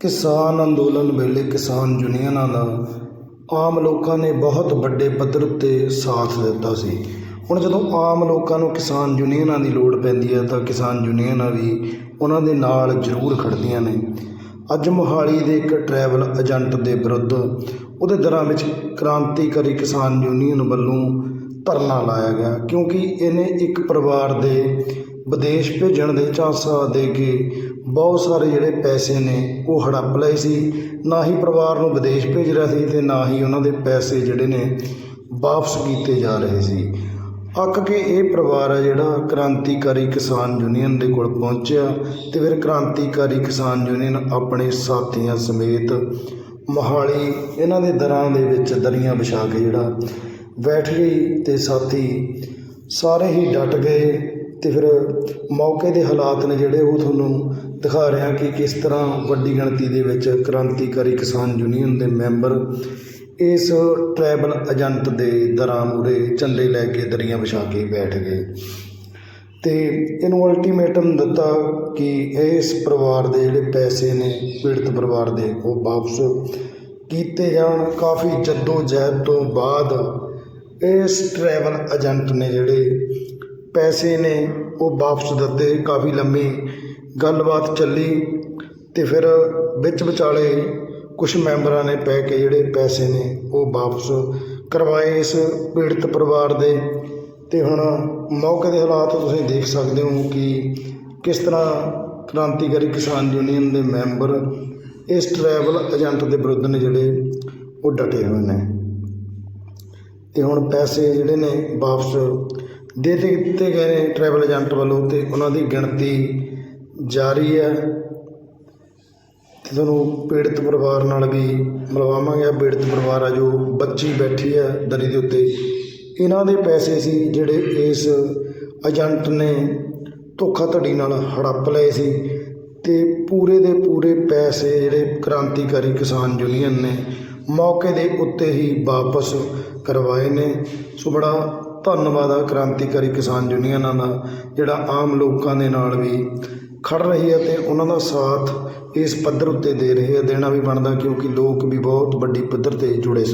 ਕਿਸਾਨ ਅੰਦੋਲਨ ਵੇਲੇ ਕਿਸਾਨ ਯੂਨੀਅਨਾਂ ਦਾ ਆਮ ਲੋਕਾਂ ਨੇ ਬਹੁਤ ਵੱਡੇ ਪੱਧਰ ਉੱਤੇ ਸਾਥ ਦਿੱਤਾ ਸੀ। ਹੁਣ ਜਦੋਂ ਆਮ ਲੋਕਾਂ ਨੂੰ ਕਿਸਾਨ ਯੂਨੀਅਨਾਂ ਦੀ ਲੋੜ ਪੈਂਦੀ ਹੈ, ਤਾਂ ਕਿਸਾਨ ਯੂਨੀਅਨਾਂ ਵੀ ਉਹਨਾਂ ਦੇ ਨਾਲ ਜ਼ਰੂਰ ਖੜ੍ਹਦੀਆਂ ਨੇ। ਅੱਜ ਮੋਹਾਲੀ ਦੇ ਇੱਕ ਟਰੈਵਲ ਏਜੰਟ ਦੇ ਵਿਰੁੱਧ ਉਹਦੇ ਦਰਾਂ ਵਿੱਚ ਕ੍ਰਾਂਤੀਕਾਰੀ ਕਿਸਾਨ ਯੂਨੀਅਨ ਵੱਲੋਂ ਧਰਨਾ ਲਾਇਆ ਗਿਆ, ਕਿਉਂਕਿ ਇਹਨੇ ਇੱਕ ਪਰਿਵਾਰ ਦੇ ਵਿਦੇਸ਼ ਭੇਜਣ ਦੇ ਝਾਂਸਾ ਦੇ ਕੇ ਬਹੁਤ ਸਾਰੇ ਜਿਹੜੇ ਪੈਸੇ ਨੇ ਉਹ ਹੜੱਪ ਲਏ ਸੀ। ਨਾ ਹੀ ਪਰਿਵਾਰ ਨੂੰ ਵਿਦੇਸ਼ ਭੇਜ ਰਿਹਾ ਸੀ ਤੇ ਨਾ ਹੀ ਉਹਨਾਂ ਦੇ ਪੈਸੇ ਜਿਹੜੇ ਨੇ ਵਾਪਸ ਕੀਤੇ ਜਾ ਰਹੇ ਸੀ। ਅੱਕ ਕੇ ਇਹ ਪਰਿਵਾਰ ਹੈ ਜਿਹੜਾ ਕ੍ਰਾਂਤੀਕਾਰੀ ਕਿਸਾਨ ਯੂਨੀਅਨ ਦੇ ਕੋਲ ਪਹੁੰਚਿਆ ਤੇ ਫਿਰ ਕ੍ਰਾਂਤੀਕਾਰੀ ਕਿਸਾਨ ਯੂਨੀਅਨ ਆਪਣੇ ਸਾਥੀਆਂ ਸਮੇਤ ਮੋਹਾਲੀ ਇਹਨਾਂ ਦੇ ਦਰਾਂ ਦੇ ਵਿੱਚ ਦਰੀਆਂ ਵਿਛਾ ਕੇ ਜਿਹੜਾ ਬੈਠ ਗਈ ਤੇ ਸਾਥੀ ਸਾਰੇ ਹੀ ਡਟ ਗਏ। ਤੇ ਫਿਰ ਮੌਕੇ ਦੇ ਹਾਲਾਤ ਨੇ ਜਿਹੜੇ ਉਹ ਤੁਹਾਨੂੰ ਦਿਖਾ ਰਿਹਾ ਕਿ ਕਿਸ ਤਰ੍ਹਾਂ ਵੱਡੀ ਗਿਣਤੀ ਦੇ ਵਿੱਚ ਕ੍ਰਾਂਤੀਕਾਰੀ ਕਿਸਾਨ ਯੂਨੀਅਨ ਦੇ ਮੈਂਬਰ ਇਸ ਟਰੈਵਲ ਏਜੰਟ ਦੇ ਦਰਾਂ ਮੂਰੇ ਝੰਡੇ ਲੈ ਕੇ ਦਰੀਆਂ ਵਿਛਾ ਕੇ ਬੈਠ ਗਏ। ਅਤੇ ਇਹਨੂੰ ਅਲਟੀਮੇਟਮ ਦਿੱਤਾ ਕਿ ਇਸ ਪਰਿਵਾਰ ਦੇ ਜਿਹੜੇ ਪੈਸੇ ਨੇ, ਪੀੜਤ ਪਰਿਵਾਰ ਦੇ, ਉਹ ਵਾਪਸ ਕੀਤੇ ਜਾਣ। ਕਾਫੀ ਜੱਦੋ ਜਹਿਦ ਤੋਂ ਬਾਅਦ ਇਸ ਟਰੈਵਲ ਏਜੰਟ ਨੇ ਜਿਹੜੇ ਪੈਸੇ ਨੇ, ਉਹ ਵਾਪਸ ਦਿੱਤੇ, ਕਾਫੀ ਲੰਮੀ ਗੱਲਬਾਤ ਚੱਲੀ ਅਤੇ ਫਿਰ ਵਿੱਚ ਵਿਚਾਲੇ ਕੁਛ ਮੈਂਬਰਾਂ ਨੇ ਪੈ ਕੇ ਜਿਹੜੇ ਪੈਸੇ ਨੇ, ਉਹ ਵਾਪਸ ਕਰਵਾਏ ਇਸ ਪੀੜਤ ਪਰਿਵਾਰ ਦੇ। ਅਤੇ ਹੁਣ ਮੌਕੇ ਦੇ ਹਾਲਾਤ ਤੁਸੀਂ ਦੇਖ ਸਕਦੇ ਹੋ ਕਿ ਕਿਸ ਤਰ੍ਹਾਂ ਕ੍ਰਾਂਤੀਕਾਰੀ ਕਿਸਾਨ ਯੂਨੀਅਨ ਦੇ ਮੈਂਬਰ ਇਸ ਟਰੈਵਲ ਏਜੰਟ ਦੇ ਵਿਰੁੱਧ ਨੇ ਜਿਹੜੇ, ਉਹ ਡਟੇ ਹੋਏ ਨੇ। ਤੇ ਹੁਣ ਪੈਸੇ ਜਿਹੜੇ ਨੇ ਵਾਪਸ ਦੇ ਤੇ ਦਿੱਤੇ ਗਏ ਨੇ ਟਰੈਵਲ ਏਜੰਟ ਵੱਲੋਂ ਅਤੇ ਉਹਨਾਂ ਦੀ ਗਿਣਤੀ ਜਾਰੀ ਹੈ। ਤੇ ਤੁਹਾਨੂੰ ਪੀੜਤ ਪਰਿਵਾਰ ਨਾਲ ਵੀ ਮਿਲਵਾਵਾਂਗੇ। ਆਹ ਪੀੜਤ ਪਰਿਵਾਰ ਆ ਜੋ ਬੱਚੀ ਬੈਠੀ ਹੈ ਦਰੀ ਦੇ ਉੱਤੇ। ਇਹਨਾਂ ਦੇ ਪੈਸੇ ਸੀ ਜਿਹੜੇ ਇਸ ਏਜੰਟ ਨੇ ਧੋਖਾਧੜੀ ਨਾਲ ਹੜੱਪ ਲਏ ਸੀ ਤੇ ਪੂਰੇ ਦੇ ਪੂਰੇ ਪੈਸੇ ਜਿਹੜੇ ਕ੍ਰਾਂਤੀਕਾਰੀ ਕਿਸਾਨ ਯੂਨੀਅਨ ਨੇ ਮੌਕੇ ਦੇ ਉੱਤੇ ਹੀ ਵਾਪਸ ਕਰਵਾਏ ਨੇ। ਸੋ ਬੜਾ ਧੰਨਵਾਦ ਆ ਕ੍ਰਾਂਤੀਕਾਰੀ ਕਿਸਾਨ ਯੂਨੀਅਨਾਂ ਦਾ, ਜਿਹੜਾ ਆਮ ਲੋਕਾਂ ਦੇ ਨਾਲ ਵੀ ਖੜ ਰਹੀ ਹੈ ਤੇ ਉਹਨਾਂ ਦਾ ਸਾਥ ਇਸ ਪੱਧਰ ਉੱਤੇ ਦੇ ਰਹੇ ਆ ਦੇਣਾ ਵੀ ਬਣਦਾ ਕਿਉਂਕਿ ਲੋਕ ਵੀ ਬਹੁਤ ਵੱਡੀ ਪੱਧਰ ਤੇ ਜੁੜੇ ਸਨ